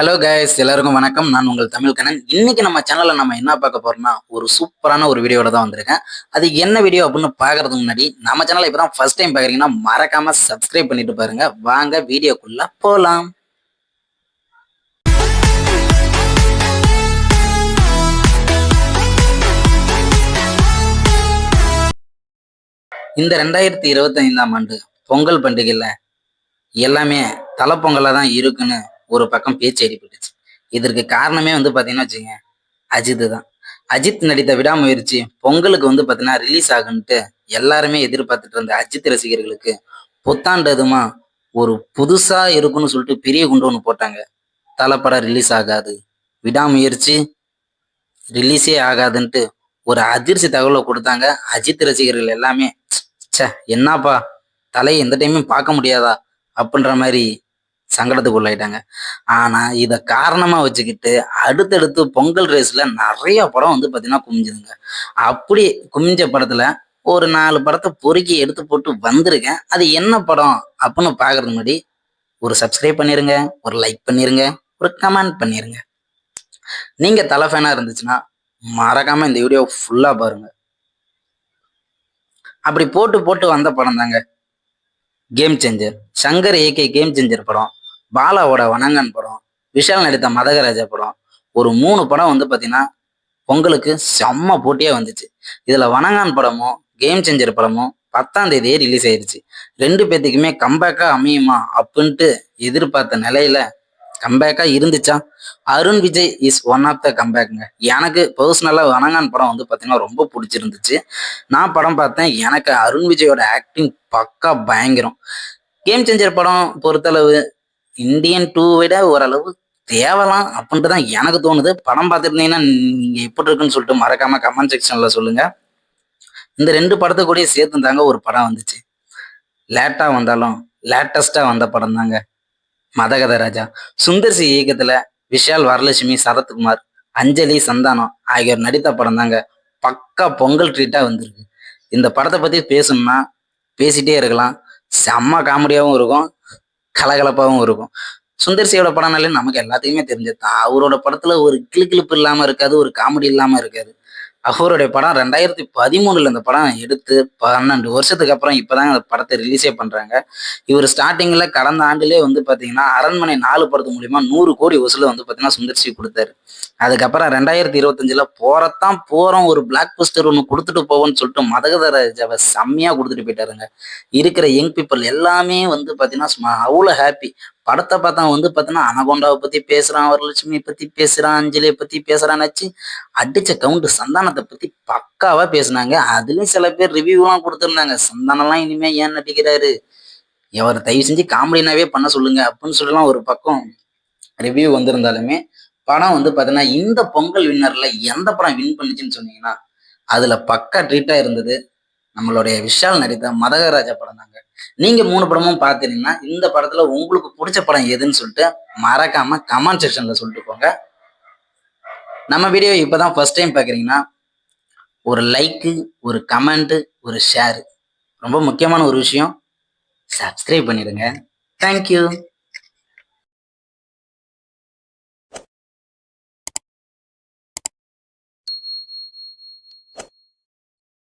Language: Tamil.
ஹலோ கைஸ் எல்லாருக்கும் வணக்கம். நான் உங்கள் தமிழ் கண்ணன். இன்னைக்கு நம்ம சேனலில் நம்ம என்ன பார்க்க போறோம்னா ஒரு சூப்பரான ஒரு வீடியோட தான் வந்திருக்கேன். அது என்ன வீடியோ அப்படின்னு பார்க்கறதுக்கு முன்னாடி நம்ம சேனலை இப்போ தான் ஃபர்ஸ்ட் டைம் பார்க்குறீங்கன்னா மறக்காம சப்ஸ்கிரைப் பண்ணிட்டு பாருங்க. வாங்க வீடியோக்குள்ள போகலாம் இந்த ரெண்டாயிரத்தி இருபத்தி ஐந்தாம் ஆண்டு பொங்கல் பண்டிகையில் எல்லாமே தலைப்பொங்கலாக தான் இருக்குன்னு ஒரு பக்கம் பேச்சு அடிபட்டுச்சு இதற்கு காரணமே வந்து பார்த்தீங்கன்னா வச்சுங்க அஜித் தான். அஜித் நடித்த விடாமுயற்சி பொங்கலுக்கு வந்து பார்த்தீங்கன்னா ரிலீஸ் ஆகுன்ட்டு எல்லாருமே எதிர்பார்த்துட்டு இருந்த அஜித் ரசிகர்களுக்கு புத்தாண்டதுமா ஒரு புதுசா இருக்குன்னு சொல்லிட்டு பெரிய குண்டு ஒன்று போட்டாங்க. தலைப்படம் ரிலீஸ் ஆகாது. விடாமுயற்சி ரிலீஸே ஆகாதுன்ட்டு ஒரு அதிர்ச்சி தகவலை கொடுத்தாங்க அஜித் ரசிகர்கள் எல்லாமே. ச்சே என்னப்பா? தலையை எந்த டைமும் பார்க்க முடியாதா? அப்படின்ற மாதிரி சங்கடத்துக்கு உள்ளாயிட்டாங்க. ஆனா இதை காரணமா வச்சுக்கிட்டு அடுத்தடுத்து பொங்கல் ரேஸ்ல நிறைய படம் வந்து பாத்தீங்கன்னா குமிஞ்சுதுங்க. அப்படி குமிஞ்ச படத்துல ஒரு நாலு படத்தை பொறுக்கி எடுத்து போட்டு வந்திருக்கேன். அது என்ன படம் அப்படின்னு பாக்குறது முன்னாடி ஒரு சப்ஸ்கிரைப் பண்ணிருங்க ஒரு லைக் பண்ணிருங்க ஒரு கமெண்ட் பண்ணிருங்க. நீங்க தலை ஃபேனா இருந்துச்சுன்னா மறக்காம இந்த வீடியோ ஃபுல்லா பாருங்க. அப்படி போட்டு போட்டு வந்த படம் தாங்க game changer Shankar AK game changer படம். பாலாவோட வணங்கன் படம் விஷால் நடித்த மதகராஜா படம் ஒரு மூணு படம் வந்து பார்த்தீங்கன்னா பொங்கலுக்கு செம்ம போட்டியாக வந்துச்சு. இதில் வணங்கான் படமும் கேம் சேஞ்சர் படமும் பத்தாம் தேதியே ரிலீஸ் ஆயிடுச்சு ரெண்டு பேர்த்துக்குமே கம்பேக்காக அமையுமா அப்படின்ட்டு எதிர்பார்த்த நிலையில கம்பேக்காக இருந்துச்சா? Arun Vijay is one of the கம்பேக்குங்க எனக்கு பர்சனலாக வணங்கான் படம் வந்து பார்த்தீங்கன்னா ரொம்ப பிடிச்சிருந்துச்சு. நான் படம் பார்த்தேன் எனக்கு அருண் விஜயோட ஆக்டிங் பக்கா பயங்கரம். கேம் சேஞ்சர் படம் பொறுத்தளவு இந்தியன் டூ விட ஓரளவு தேவலாம் அப்படின்ட்டு தான் எனக்கு தோணுது. படம் பார்த்துருந்தீங்கன்னா நீங்கள் எப்படி இருக்குன்னு சொல்லிட்டு மறக்காம கமெண்ட் செக்ஷனில் சொல்லுங்க. இந்த ரெண்டு படத்தை கூட சேர்த்து தாங்க ஒரு படம் வந்துச்சு. லேட்டாக வந்தாலும் லேட்டஸ்டாக வந்த படம் தாங்க. மதகத ராஜா. சுந்தர்சி இயக்கத்தில் விஷால் வரலட்சுமி சரத்குமார் அஞ்சலி சந்தானம் ஆகியோர் நடித்த படம் தாங்க. பக்கா பொங்கல் ட்ரீட்டாக வந்திருக்கு. இந்த படத்தை பற்றி பேசணும்னா பேசிட்டே இருக்கலாம். செம்ம காமெடியாகவும் இருக்கும். கலகலப்பாகவும் இருக்கும். சுந்தர்சியோட படம்னாலே நமக்கு எல்லாத்துக்குமே தெரிஞ்சது அவரோட படத்துல ஒரு கிளுக்கிழிப்பு இல்லாம இருக்காது ஒரு காமெடி இல்லாம இருக்காது. அவருடைய படம் ரெண்டாயிரத்தி பதிமூணுல இந்த படம் எடுத்து பன்னெண்டு வருஷத்துக்கு அப்புறம் இப்பதான் அந்த படத்தை ரிலீஸே பண்றாங்க. இவர் ஸ்டார்டிங்ல கடந்த ஆண்டுலேயே வந்து பாத்தீங்கன்னா அரண்மனை நாலு படத்து மூலியமா நூறு கோடி வசூல வந்து பாத்தீங்கன்னா சுந்தர்சி கொடுத்தாரு. அதுக்கப்புறம் ரெண்டாயிரத்தி இருபத்தஞ்சுல போறத்தான் போறோம் ஒரு பிளாக் போஸ்டர் ஒன்று கொடுத்துட்டு போவோம்னு சொல்லிட்டு மதகத ராஜாவை செம்மையா கொடுத்துட்டு போயிட்டாருங்க. இருக்கிற யங் பீப்புள் எல்லாமே வந்து பாத்தீங்கன்னா அவ்வளோ ஹாப்பி படத்தை பார்த்தா வந்து பார்த்தோன்னா அனகொண்டாவை பத்தி பேசுறான் வரலட்சுமியை பத்தி பேசுறான் அஞ்சலியை பத்தி பேசுறான்னு அடிச்ச கவுண்ட் சந்தானத்தை பத்தி பக்காவா பேசுனாங்க. அதுலயும் சில பேர் ரிவ்யூலாம் கொடுத்துருந்தாங்க. சந்தானம்லாம் இனிமே ஏன் நடிக்கிறாரு? எவர் தயவு செஞ்சு காமெடினாவே பண்ண சொல்லுங்க அப்படின்னு சொல்லலாம் ஒரு பக்கம் ரிவ்யூ வந்திருந்தாலுமே படம் வந்து பார்த்தீங்கன்னா இந்த பொங்கல் வின்னர்ல எந்த படம் வின் பண்ணுச்சுன்னு சொன்னீங்கன்னா அதுல பக்கா ட்ரீட்டா இருந்தது நம்மளுடைய விஷால் நடித்த மதகராஜா படம் தான் நீங்க மூணு படமும் பார்த்துட்டீங்கன்னா இந்த படத்துல உங்களுக்கு பிடிச்ச படம் எதுன்னு சொல்லிட்டு மறக்காம கமெண்ட் செக்ஷன்ல சொல்லிட்டு போங்க. நம்ம வீடியோ இப்பதான் ஃபர்ஸ்ட் டைம் பாக்குறீங்கன்னா ஒரு லைக்கு ஒரு கமெண்ட் ஒரு ஷேர் ரொம்ப முக்கியமான ஒரு விஷயம் சப்ஸ்கிரைப் பண்ணிடுங்க. தேங்க்யூ